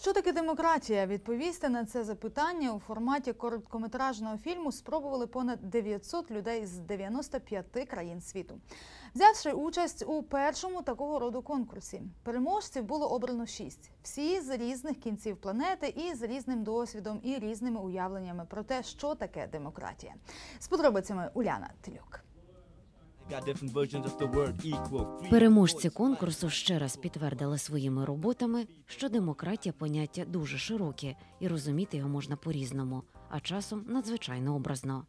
Що таке демократія? Відповісти на це запитання у форматі короткометражного фільму спробували понад 900 людей з 95 країн світу. Взявши участь у першому такого роду конкурсі, переможців було обрано шість. Всі з різних кінців планети і з різним досвідом і різними уявленнями про те, що таке демократія. З подробицями Уляна Телюк. Переможці конкурсу ще раз підтвердили своїми роботами, що демократія поняття дуже широке і розуміти його можна по-різному, а часом надзвичайно образно.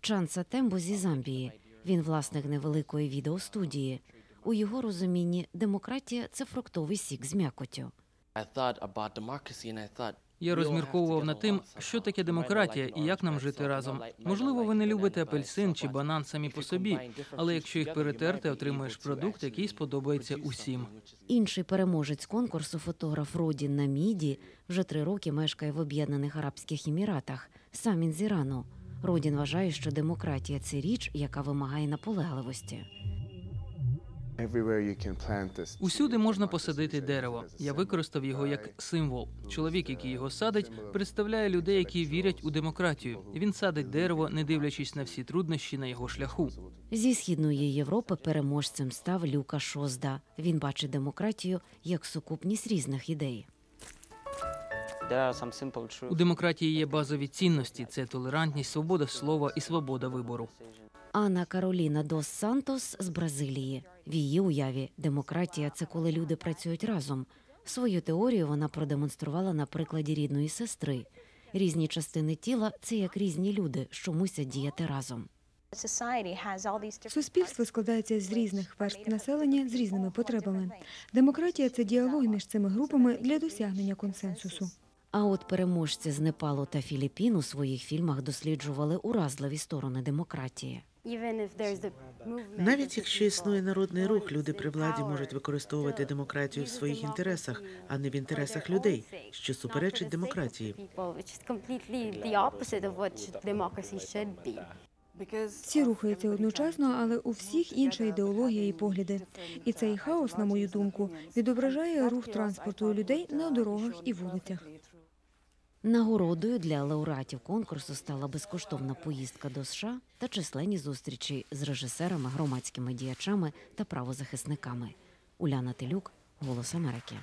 Чанса Тембо зі Замбії. Він власник невеликої відеостудії. У його розумінні демократія це фруктовий сік з м'якоттю. I thought about democracy and I thought Я розмірковував над тим, що таке демократія і як нам жити разом. Можливо, ви не любите апельсин чи банан самі по собі, але якщо їх перетерти, отримуєш продукт, який сподобається усім. Інший переможець конкурсу, фотограф Родін Наміді, вже три роки мешкає в Об'єднаних Арабських Еміратах. Сам він з Ірану. Родін вважає, що демократія це річ, яка вимагає наполегливості. Усюди можна посадити дерево. Я використав його як символ. Чоловік, який його садить, представляє людей, які вірять у демократію. Він садить дерево, не дивлячись на всі труднощі на його шляху. Зі східної Європи переможцем став Люка Шозда. Він бачить демократію як сукупність різних ідей. У демократії є базові цінності: це толерантність, свобода слова і свобода вибору. Анна Кароліна Дос Сантос з Бразилії. В її уяві демократія це коли люди працюють разом. Свою теорію вона продемонструвала на прикладі рідної сестри. Різні частини тіла це як різні люди, що мусять діяти разом. Суспільство складається з різних верств населення з різними потребами. Демократія це діалог між цими групами для досягнення консенсусу. А от переможці з Непалу та Філіппін у своїх фільмах досліджували уразливі сторони демократії. Навіть якщо існує народний рух, люди при владі можуть використовувати демократію в своїх інтересах, а не в інтересах людей, що суперечить демократії. Всі рухаються одночасно, але у всіх інша ідеологія і погляди. І цей хаос, на мою думку, відображає рух транспорту людей на дорогах і вулицях. Нагородою для лауреатів конкурсу стала безкоштовна поїздка до США та численні зустрічі з режисерами, громадськими діячами та правозахисниками. Уляна Телюк, Голос Америки.